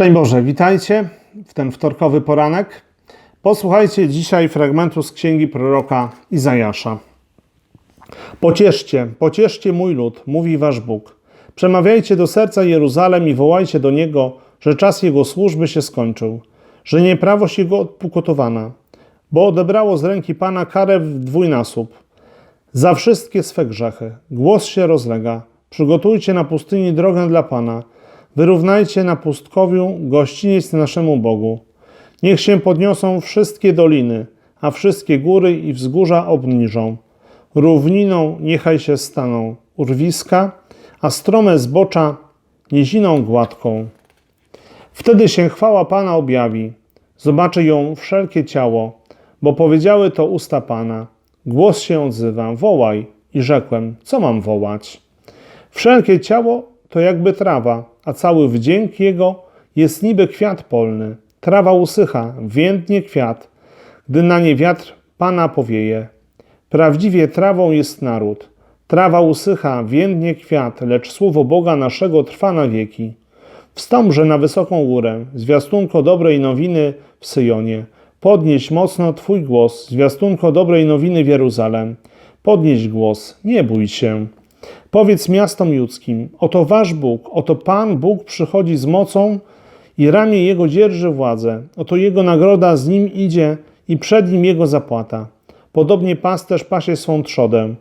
Szczęść Boże, witajcie w ten wtorkowy poranek. Posłuchajcie dzisiaj fragmentu z księgi proroka Izajasza. Pocieszcie, pocieszcie mój lud, mówi wasz Bóg. Przemawiajcie do serca Jeruzalem i wołajcie do niego, że czas jego służby się skończył, że nieprawość jego odpukotowana, bo odebrało z ręki Pana karę w dwójnasób. Za wszystkie swe grzechy głos się rozlega. Przygotujcie na pustyni drogę dla Pana. Wyrównajcie na pustkowiu gościniec naszemu Bogu. Niech się podniosą wszystkie doliny, a wszystkie góry i wzgórza obniżą. Równiną niechaj się staną urwiska, a strome zbocza niziną gładką. Wtedy się chwała Pana objawi, zobaczy ją wszelkie ciało, bo powiedziały to usta Pana. Głos się odzywa, wołaj, i rzekłem, co mam wołać? Wszelkie ciało to jakby trawa, a cały wdzięk jego jest niby kwiat polny. Trawa usycha, więdnie kwiat, gdy na nie wiatr Pana powieje. Prawdziwie trawą jest naród. Trawa usycha, więdnie kwiat, lecz słowo Boga naszego trwa na wieki. Wstąpże na wysoką górę, zwiastunko dobrej nowiny w Syjonie. Podnieś mocno Twój głos, zwiastunko dobrej nowiny w Jeruzalem. Podnieś głos, nie bój się. Powiedz miastom judzkim, oto wasz Bóg, oto Pan Bóg przychodzi z mocą i ramię Jego dzierży władzę. Oto Jego nagroda z Nim idzie i przed Nim Jego zapłata. Podobnie pasterz pasie swą trzodę.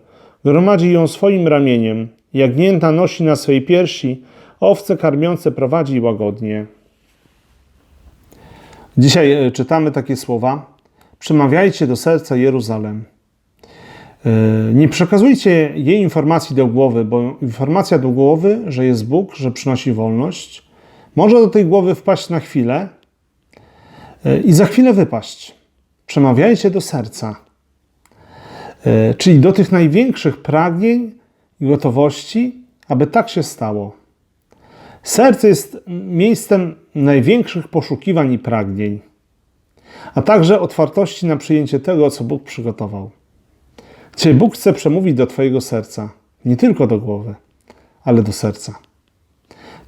Gromadzi ją swoim ramieniem. Jagnięta nosi na swej piersi, owce karmiące prowadzi łagodnie. Dzisiaj e, czytamy takie słowa. Przemawiajcie do serca Jeruzalem. E, Nie przekazujcie jej informacji do głowy, bo informacja do głowy, że jest Bóg, że przynosi wolność, może do tej głowy wpaść na chwilę e, i za chwilę wypaść. Przemawiajcie do serca, E, czyli do tych największych pragnień i gotowości, aby tak się stało. Serce jest miejscem największych poszukiwań i pragnień, a także otwartości na przyjęcie tego, co Bóg przygotował. Dzisiaj Bóg chce przemówić do Twojego serca, nie tylko do głowy, ale do serca.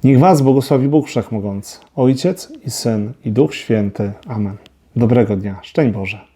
Niech Was błogosławi Bóg Wszechmogący, Ojciec i Syn i Duch Święty. Amen. Dobrego dnia. Szczęść Boże.